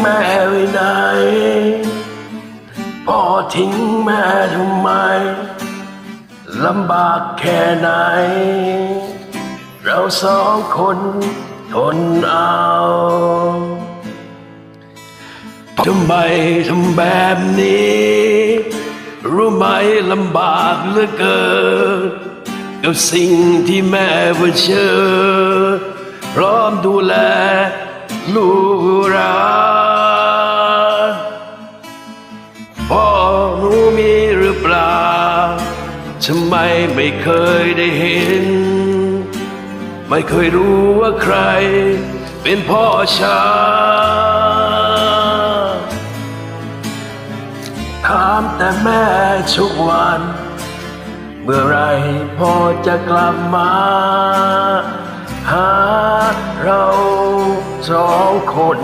แม่ไว้ไหนพ่อทิ้งแม่ทำไมลำบากแค่ไหน เราสองคนทนเอาทำไมทำแบบนี้ รู้ไหมลำบากเหลือเกินกับสิ่งที่แม่เผชิญพร้อมดูแลลูกเรา ทำไมไม่เคยได้เห็น ไม่เคยรู้ว่าใคร เป็นพ่อฉันถามแต่แม่ทุกวัน เมื่อไรพ่อจะกลับมา หาเราสองคน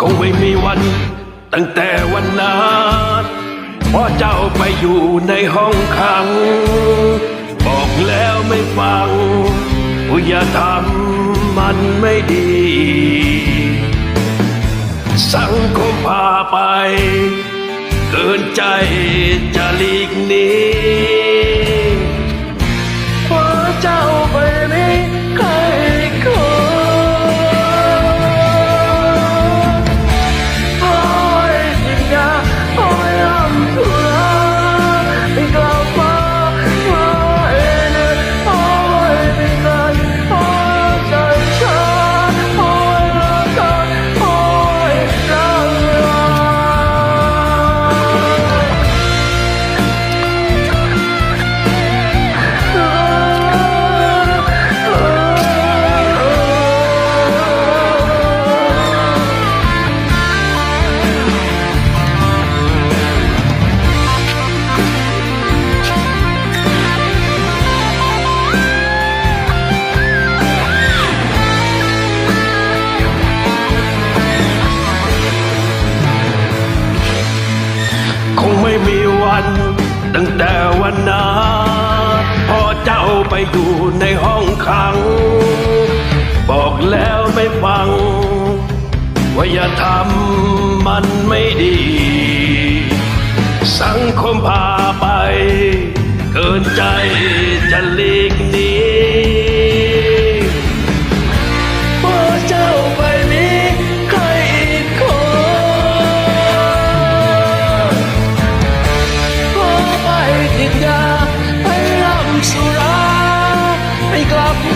คงไม่มีวันตั้งแต่วันนั้น พ่อเจ้าไปอยู่ในห้องขัง บอกแล้วไม่ฟังอย่าทำมันไม่ดี สังคมพาไป เกินใจจะหลีกหนี ตั้งแต่วันนั้นพอเจ้าไปอยู่ในห้องขัง บอกแล้วไม่ฟัง ว่าอย่าทำมันไม่ดี สังคมพาไป เกินใจจะลี สุราไม่กลับ